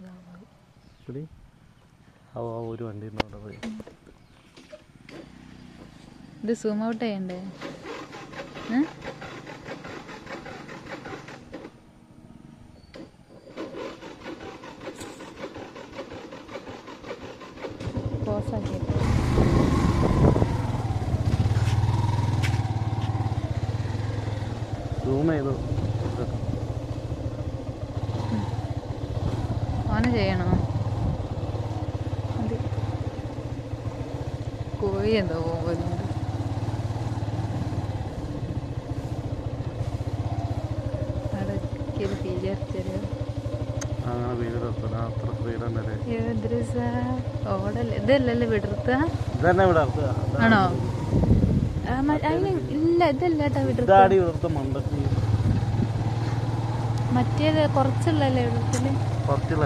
ഇവിടെ ആ ഒരു വണ്ടി അവിടെ പോയി. ഇത് സൂം ഔട്ട് ചെയ്യണ്ടേ? ആക്കിയേക്ക്. സൂം ചെയ്തു. ഓന് ചെയ്യണോ? മതി. കോഴി എന്തോ പോകുന്നുണ്ട് അടക്കിയത് ഇതല്ലല്ലോ വിടർത്ത. ആണോ? ഇല്ല ഇതല്ല കേട്ടാ വിടർത്ത. മറ്റേത് കുറച്ചുള്ളല്ലേ വിടർത്തൽ കുറച്ചുള്ള